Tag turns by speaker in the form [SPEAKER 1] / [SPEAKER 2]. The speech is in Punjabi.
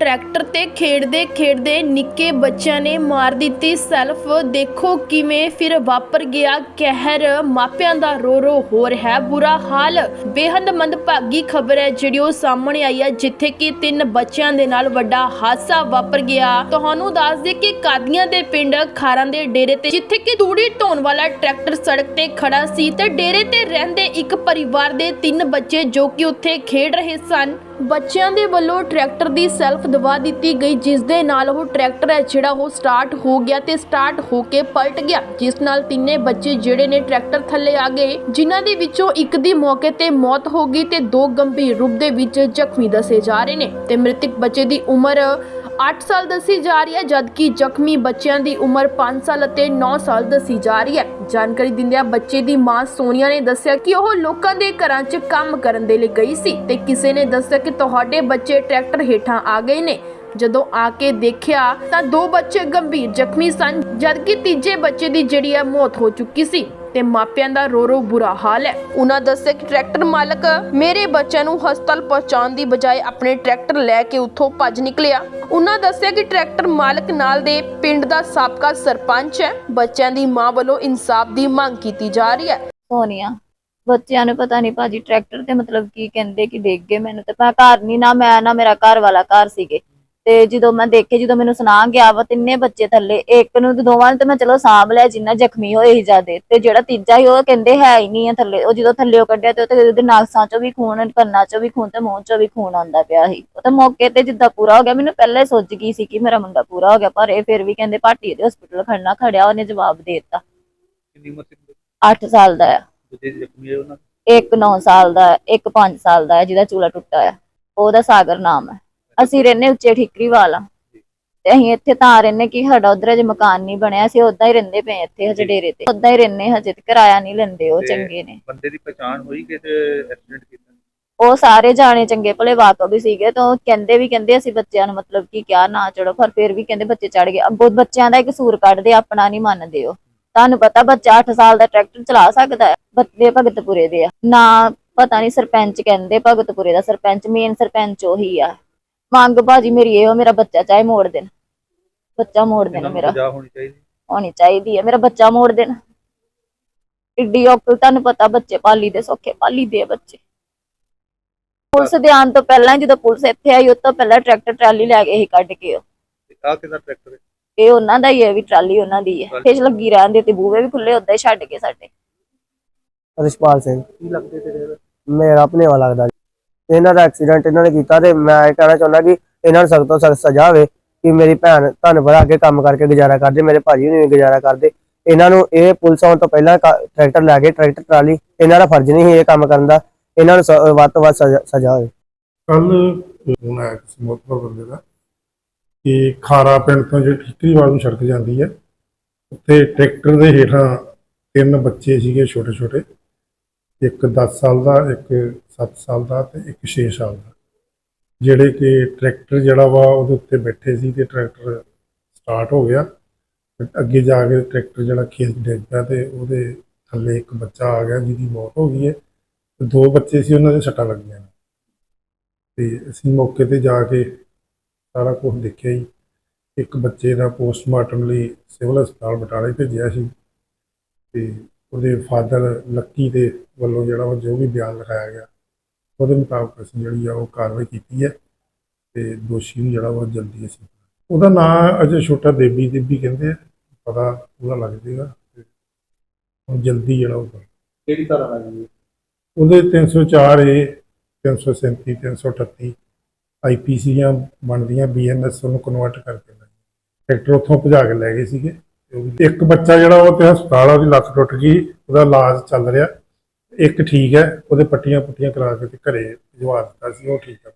[SPEAKER 1] ਟਰੈਕਟਰ ਤੇ ਖੇਡਦੇ ਖੇਡਦੇ ਨਿੱਕੇ ਬੱਚਿਆਂ ਨੇ ਮਾਰ ਦਿੱਤੀ ਸੈਲਫ। ਦੇਖੋ ਕਿਵੇਂ ਫਿਰ ਵਾਪਰ ਗਿਆ ਕਹਿਰ। ਮਾਪਿਆਂ ਦਾ ਰੋ ਰੋ ਹੋ ਰਿਹਾ ਹੈ ਬੁਰਾ ਹਾਲ। ਬੇਹੱਦ ਮੰਦਭਾਗੀ ਖਬਰ ਹੈ ਜਿਹੜੀ ਉਹ ਸਾਹਮਣੇ ਆਈ ਹੈ, ਜਿੱਥੇ ਕਿ ਤਿੰਨ ਬੱਚਿਆਂ ਦੇ ਨਾਲ ਵੱਡਾ ਹਾਦਸਾ ਵਾਪਰ ਗਿਆ। ਤੁਹਾਨੂੰ ਦੱਸ ਦੇ ਕਿ ਕਾਦੀਆਂ ਦੇ ਪਿੰਡ ਖਾਰਾਂ ਦੇ ਡੇਰੇ ਤੇ, ਜਿੱਥੇ ਕਿ ਤੂੜੀ ਢੋਣ ਵਾਲਾ ਟਰੈਕਟਰ ਸੜਕ ਤੇ ਖੜਾ ਸੀ ਤੇ ਡੇਰੇ ਤੇ ਰਹਿੰਦੇ ਇੱਕ ਪਰਿਵਾਰ ਦੇ ਤਿੰਨ ਬੱਚੇ ਜੋ ਕਿ ਉੱਥੇ ਖੇਡ ਰਹੇ ਸਨ। ਬੱਚਿਆਂ ਦੇ ਵੱਲੋਂ ਟਰੈਕਟਰ ਦੀ ਸੈਲਫ ਦਬਾ ਦਿੱਤੀ ਗਈ, ਜਿਸ ਦੇ ਨਾਲ ਉਹ ਟਰੈਕਟਰ ਹੈ ਜਿਹੜਾ ਉਹ ਸਟਾਰਟ ਹੋ ਗਿਆ ਤੇ ਸਟਾਰਟ ਹੋ ਕੇ ਪਲਟ ਗਿਆ, ਜਿਸ ਨਾਲ ਤਿੰਨੇ ਬੱਚੇ ਜਿਹੜੇ ਨੇ ਟਰੈਕਟਰ ਥੱਲੇ ਆ ਗਏ, ਜਿਨ੍ਹਾਂ ਦੇ ਵਿੱਚੋਂ ਇੱਕ ਦੀ ਮੌਕੇ ਤੇ ਮੌਤ ਹੋ ਗਈ ਤੇ ਦੋ ਗੰਭੀਰ ਰੂਪ ਦੇ ਵਿੱਚ ਜ਼ਖਮੀ ਦੱਸੇ ਜਾ ਰਹੇ ਨੇ ਤੇ ਮ੍ਰਿਤਕ ਬੱਚੇ ਦੀ ਉਮਰ 8 ਸਾਲ ਦੱਸੀ ਜਾ ਰਹੀ ਹੈ, ਜਦਕਿ ਜ਼ਖਮੀ ਬੱਚਿਆਂ ਦੀ ਉਮਰ 5 ਸਾਲ ਅਤੇ 9 ਸਾਲ ਦੱਸੀ ਜਾ ਰਹੀ ਹੈ। ਜਾਣਕਾਰੀ ਦਿੰਦਿਆਂ ਬੱਚੇ ਦੀ ਮਾਂ ਸੋਨੀਆ ਨੇ ਦੱਸਿਆ ਕਿ ਉਹ ਲੋਕਾਂ ਦੇ ਘਰਾਂ 'ਚ ਕੰਮ ਕਰਨ ਦੇ ਲਈ ਗਈ ਸੀ ਤੇ ਕਿਸੇ ਨੇ ਦੱਸਿਆ ਕਿ ਤੁਹਾਡੇ ਬੱਚੇ ਟਰੈਕਟਰ ਹੇਠਾਂ ਆ ਗਏ ਨੇ। ਜਦੋਂ ਆ ਕੇ ਦੇਖਿਆ ਤਾਂ ਦੋ ਬੱਚੇ ਗੰਭੀਰ ਜ਼ਖਮੀ ਸਨ, ਜਦਕਿ ਤੀਜੇ ਬੱਚੇ ਦੀ ਜਿਹੜੀ ਹੈ ਮੌਤ ਹੋ ਚੁੱਕੀ ਸੀ। ਤੇ ਮਾਪਿਆਂ ਦਾ ਰੋ ਰੋ ਬੁਰਾ ਹਾਲ ਹੈ। ਉਹਨਾਂ ਦੱਸਿਆ ਕਿ ਟਰੈਕਟਰ ਮਾਲਕ ਮੇਰੇ ਬੱਚਿਆਂ ਨੂੰ ਹਸਪਤਾਲ ਪਹੁੰਚਾਉਣ ਦੀ ਬਜਾਏ ਆਪਣੇ ਟਰੈਕਟਰ ਲੈ ਕੇ ਉੱਥੋਂ ਭੱਜ ਨਿਕਲਿਆ। ਉਹਨਾਂ ਦੱਸਿਆ ਕਿ ਟਰੈਕਟਰ ਮਾਲਕ ਨਾਲ ਦੇ ਪਿੰਡ ਦਾ ਸਾਬਕਾ ਸਰਪੰਚ ਹੈ। ਬੱਚਿਆਂ ਦੀ ਮਾਂ ਵੱਲੋਂ ਇਨਸਾਫ ਦੀ ਮੰਗ ਕੀਤੀ ਜਾ ਰਹੀ ਹੈ।
[SPEAKER 2] ਸੋਨੀਆ, ਬੱਚਿਆਂ ਨੂੰ ਪਤਾ ਨਹੀਂ ਭਾਜੀ, ਟਰੈਕਟਰ ਤੇ ਮਤਲਬ ਕੀ ਕਹਿੰਦੇ ਕਿ ਦੇਖ ਗਏ ਮੈਨੂੰ ਤੇ ਮੈਂ ਘਰ ਨਹੀਂ ਨਾ, ਮੈਂ ਨਾ ਮੇਰਾ ਘਰ ਵਾਲਾ ਘਰ ਸੀਗੇ। ਤੇ ਜਦੋਂ ਮੈਂ ਦੇਖੇ ਜਦੋਂ ਮੈਨੂੰ ਸੁਣਾ ਗਿਆ ਵਾ ਤਿੰਨੇ ਬੱਚੇ ਥੱਲੇ ਇੱਕ ਨੂੰ ਤੇ ਦੋਵਾਂ ਨੂੰ ਤੇ ਮੈਂ ਚਲੋ ਸਾਂਭ ਲਿਆ ਜਿੰਨਾ ਜ਼ਖਮੀ ਹੋਏ ਸੀ ਜਿਆਦੇ। ਤੇ ਜਿਹੜਾ ਤੀਜਾ ਸੀ ਉਹ ਕਹਿੰਦੇ ਹੈ ਹੀ ਨਹੀਂ ਆ ਥੱਲੇ। ਉਹ ਜਦੋਂ ਥੱਲੇ ਕੱਢਿਆ ਤੇ ਉਹਦੇ ਉਹਦੇ ਨਾਸਾਂ ਚੋਂ ਵੀ ਖੂਨ ਕੰਨਾਂ ਚੋਂ ਵੀ ਖੂਨ ਤੇ ਮੂੰਹ ਚੋਂ ਵੀ ਖੂਨ ਆਉਂਦਾ ਪਿਆ ਸੀ। ਉਹ ਤਾਂ ਮੌਕੇ ਤੇ ਜਿੱਦਾਂ ਪੂਰਾ ਹੋ ਗਿਆ ਮੈਨੂੰ ਪਹਿਲਾਂ ਹੀ ਸੋਚ ਗਈ ਸੀ ਕਿ ਮੇਰਾ ਮੁੰਡਾ ਪੂਰਾ ਹੋ ਗਿਆ ਪਰ ਇਹ ਫਿਰ ਵੀ ਕਹਿੰਦੇ ਭਾਟੀ ਦੇ ਹਸਪੀਟਲ ਖੜਨਾ ਖੜਿਆ ਉਹਨੇ ਜਵਾਬ ਦੇ ਦਿੱਤਾ।
[SPEAKER 3] ਕਿੰਨੀ ਉਮਰ ਸੀ
[SPEAKER 2] 8 ਸਾਲ ਦਾ ਆ।
[SPEAKER 3] ਦੂਜੇ ਜ਼ਖਮੀ ਹੋਏ ਉਹਨਾਂ
[SPEAKER 2] ਇੱਕ 9 ਸਾਲ ਦਾ ਹੈ, ਇੱਕ 5 ਸਾਲ ਦਾ ਹੈ ਜਿਹਦਾ ਚੂਲਾ ਟੁੱਟਾ ਹੈ ਉਹਦਾ ਸਾਗਰ ਨਾਮ ਹੈ ਅਸੀਂ ਰਹਿੰਦੇ ਉੱਚੇ ਠੀਕਰੀ ਵਾਲਾ ਤੇ ਅਸੀਂ ਇੱਥੇ ਤਾਂ ਰਹਿੰਦੇ ਕਿ ਸਾਡਾ ਉਧਰ ਅਜੇ ਮਕਾਨ ਨਹੀਂ ਬਣਿਆ ਅਸੀਂ ਉਦਾਂ ਹੀ ਰਹਿੰਦੇ ਪਏ ਇੱਥੇ ਹਜੇ ਡੇਰੇ ਤੇ। ਉਦਾਂ ਹੀ ਰਹਿੰਦੇ ਹਜੇ ਤੇ ਕਿਰਾਇਆ ਨਹੀਂ ਲੈਂਦੇ ਉਹ ਚੰਗੇ ਨੇ।
[SPEAKER 3] ਬੰਦੇ ਦੀ ਪਛਾਣ ਹੋਈ ਕਿ ਤੇ ਐਕਸੀਡੈਂਟ ਕੀਤਾ?
[SPEAKER 2] ਉਹ ਸਾਰੇ ਜਾਣੇ ਚੰਗੇ ਭਲੇ ਵਾਕਫ ਵੀ ਸੀਗੇ ਤਾਂ ਕਹਿੰਦੇ ਵੀ ਕਹਿੰਦੇ ਅਸੀਂ ਬੱਚਿਆਂ ਨੂੰ ਮਤਲਬ ਕਿ ਕਿਆ ਨਾ ਚੜੋ ਪਰ ਫਿਰ ਵੀ ਕਹਿੰਦੇ ਬੱਚੇ ਚੜ ਗਏ। ਅੱਗੋਂ ਬੱਚਿਆਂ ਦਾ ਇੱਕ ਕਸੂਰ ਕੱਢਦੇ ਆਪਣਾ ਨਹੀਂ ਮੰਨਦੇ ਉਹ। ਤੁਹਾਨੂੰ ਪਤਾ ਬੱਚਾ 8 ਸਾਲ ਦਾ ਟਰੈਕਟਰ ਚਲਾ ਸਕਦਾ ਹੈ ਬੱਚੇ ਭਗਤਪੁਰੇ ਦੇ ਆ। ਨਾ ਪਤਾ ਨਹੀਂ ਸਰਪੰਚ ਕਹਿੰਦੇ ਭਗਤਪੁਰੇ ਦਾ ਸਰਪੰਚ ਮੇਨ ਸਰਪੰਚ ਉਹੀ ਆ। ਮੰਗ ਭਾਜੀ ਮੇਰੀ ਇਹੋ ਮੇਰਾ ਬੱਚਾ ਚਾਹੇ ਮੋੜ ਦੇਣ। ਬੱਚਾ ਮੋੜ ਦੇਣ ਮੇਰਾ।
[SPEAKER 3] ਹੋਣੀ ਚਾਹੀਦੀ।
[SPEAKER 2] ਹੋਣੀ ਚਾਹੀਦੀ ਹੈ ਮੇਰਾ ਬੱਚਾ ਮੋੜ ਦੇਣ। ਇੱਡੀ ਔਕਲ ਤੁਹਾਨੂੰ ਪਤਾ ਬੱਚੇ ਪਾਲੀ ਦੇ ਸੌਖੇ ਪਾਲੀ ਦੇ ਆ ਬੱਚੇ। ਪੁਲਿਸ ਦੇ ਆਉਣ ਤੋਂ ਪਹਿਲਾਂ ਜਦੋਂ ਪੁਲਿਸ ਇੱਥੇ ਆਈ ਉਹ ਤੋਂ ਪਹਿਲਾਂ ਟਰੈਕਟਰ ਟਰਾਲੀ ਲੈ ਗਏ ਸੀ ਕੱਢ ਕੇ ਉਹ
[SPEAKER 3] ਕਿਹਦਾ ਟਰੈਕਟਰ ਹੈ?
[SPEAKER 2] ਇਹ ਉਹਨਾਂ ਦਾ ਹੀ ਹੈ ਵੀ ਟਰਾਲੀ ਉਹਨਾਂ ਦੀ ਹੈ। ਫੇਸ ਲੱਗੀ ਰਹਿੰਦੀ ਤੇ ਬੂਹੇ ਵੀ ਖੁੱਲੇ ਉਦਾਂ ਹੀ ਛੱਡ ਕੇ ਸਾਡੇ।
[SPEAKER 4] ਰਿਸ਼ਪਾਲ ਸਿੰਘ।
[SPEAKER 3] ਕੀ ਲੱਗਦੇ ਤੇਰੇ
[SPEAKER 4] ਮੇਰਾ ਆਪਣੇ ਵਾਲਾ ਲੱਗਦਾ। ਇਹਨਾਂ ਦਾ ਐਕਸੀਡੈਂਟ ਇਹਨਾਂ ਨੇ ਕੀਤਾ ਤੇ ਮੈਂ ਇਹ ਕਹਿਣਾ ਚਾਹੁੰਦਾ ਕਿ ਇਹਨਾਂ ਨੂੰ ਸਖਤ ਤੋਂ ਸਖਤ ਸਜ਼ਾ ਹੋਵੇ ਕਿ ਮੇਰੀ ਭੈਣ ਤੁਹਾਨੂੰ ਪਤਾ ਅੱਗੇ ਕੰਮ ਕਰਕੇ ਗੁਜ਼ਾਰਾ ਕਰਦੇ, ਮੇਰੇ ਭਾਜੀ ਵੀ ਗੁਜ਼ਾਰਾ ਕਰਦੇ। ਇਹਨਾਂ ਨੂੰ ਇਹ ਪੁਲਿਸ ਆਉਣ ਤੋਂ ਪਹਿਲਾਂ ਟਰੈਕਟਰ ਲੈ ਕੇ, ਟਰੈਕਟਰ, ਟਰਾਲੀ, ਇਹਨਾਂ ਦਾ ਫਰਜ਼ ਨਹੀਂ ਇਹ ਕੰਮ ਕਰਨ ਦਾ। ਇਹਨਾਂ ਨੂੰ ਵੱਧ ਤੋਂ ਵੱਧ ਸਜ਼ਾ ਹੋਵੇ।
[SPEAKER 5] ਕੱਲ ਫੋਨ ਆਇਆ ਕਿਸੇ ਮੋਤਬਰ ਬੰਦੇ ਦਾ ਕਿ ਖਾਰਾ ਪਿੰਡ ਤੋਂ ਜਿਹੜੀ ਠੀਕਰੀਵਾਲ ਨੂੰ ਸੜਕ ਜਾਂਦੀ ਹੈ, ਉੱਥੇ ਟਰੈਕਟਰ ਦੇ ਹੇਠਾਂ ਤਿੰਨ ਬੱਚੇ ਸੀਗੇ ਛੋਟੇ ਛੋਟੇ ਇੱਕ 10 ਸਾਲ ਦਾ, ਇੱਕ 7 ਸਾਲ ਦਾ ਤੇ ਇੱਕ 6 ਸਾਲ ਦਾ। ਜਿਹੜੇ ਕਿ ਟਰੈਕਟਰ ਜਿਹੜਾ ਵਾ ਉਹਦੇ ਉੱਤੇ ਬੈਠੇ ਸੀ ਤੇ ਟਰੈਕਟਰ ਸਟਾਰਟ ਹੋ ਗਿਆ। ਅੱਗੇ ਜਾ ਕੇ ਟਰੈਕਟਰ ਜਿਹੜਾ ਖੇਤ ਡਿੱਗ ਪਿਆ ਤੇ ਉਹਦੇ ਥੱਲੇ ਇੱਕ ਬੱਚਾ ਆ ਗਿਆ ਜਿਹਦੀ ਮੌਤ ਹੋ ਗਈ ਹੈ। ਤੇ ਦੋ ਬੱਚੇ ਸੀ ਉਹਨਾਂ ਦੇ ਸੱਟਾਂ ਲੱਗੀਆਂ ਨੇ। ਤੇ ਅਸੀਂ ਮੌਕੇ ਤੇ ਜਾ ਕੇ ਸਾਰਾ ਕੁਝ ਦੇਖਿਆ ਜੀ। ਇੱਕ ਬੱਚੇ ਦਾ ਪੋਸਟਮਾਰਟਮ ਲਈ ਸਿਵਲ ਹਸਪਤਾਲ ਬਟਾਲੇ ਭੇਜਿਆ ਸੀ। ਤੇ ਉਹਦੇ ਫਾਦਰ ਲੱਕੀ ਦੇ ਵੱਲੋਂ ਜਿਹੜਾ ਉਹ ਜੋ ਵੀ ਬਿਆਨ ਲਿਖਾਇਆ ਗਿਆ ਉਹਦੇ ਮੁਤਾਬਕ ਅਸੀਂ ਜਿਹੜੀ ਆ ਉਹ ਕਾਰਵਾਈ ਕੀਤੀ ਹੈ ਤੇ ਦੋਸ਼ੀ ਨੂੰ ਜਿਹੜਾ ਉਹ ਜਲਦੀ ਅਸੀਂ ਉਹਦਾ ਨਾਮ ਅਜੇ ਛੋਟਾ ਦੇਬੀ ਦੇਬੀ ਕਹਿੰਦੇ ਆ ਪਤਾ ਉਹਦਾ ਲੱਗ ਜਾਏਗਾ ਤੇ ਹੁਣ ਜਲਦੀ ਜਿਹੜਾ ਉਹ
[SPEAKER 3] ਕਿਹੜੀ ਤਰ੍ਹਾਂ ਲੱਗੀ
[SPEAKER 5] ਉਹਦੇ 304 ਏ 337 338 ਆਈਪੀਸੀ ਦੀਆਂ ਬਣਦੀਆਂ ਬੀਐਨਐਸ ਨੂੰ ਕਨਵਰਟ ਕਰਕੇ ਲੈ ਉੱਥੋਂ ਭਜਾ ਕੇ ਲੈ ਗਏ ਸੀਗੇ। ਇੱਕ ਬੱਚਾ ਜਿਹੜਾ ਉਹ ਤੇ ਹਸਪਤਾਲ ਆ, ਉਹਦੀ ਲੱਤ ਟੁੱਟ ਗਈ, ਉਹਦਾ ਇਲਾਜ ਚੱਲ ਰਿਹਾ। ਇੱਕ ਠੀਕ ਹੈ, ਉਹਦੇ ਪੱਟੀਆਂ ਪੁੱਟੀਆਂ ਕਰਾ ਕੇ ਤੇ ਘਰੇ ਭਜਵਾ ਦਿੱਤਾ ਸੀ, ਉਹ ਠੀਕ ਹੈ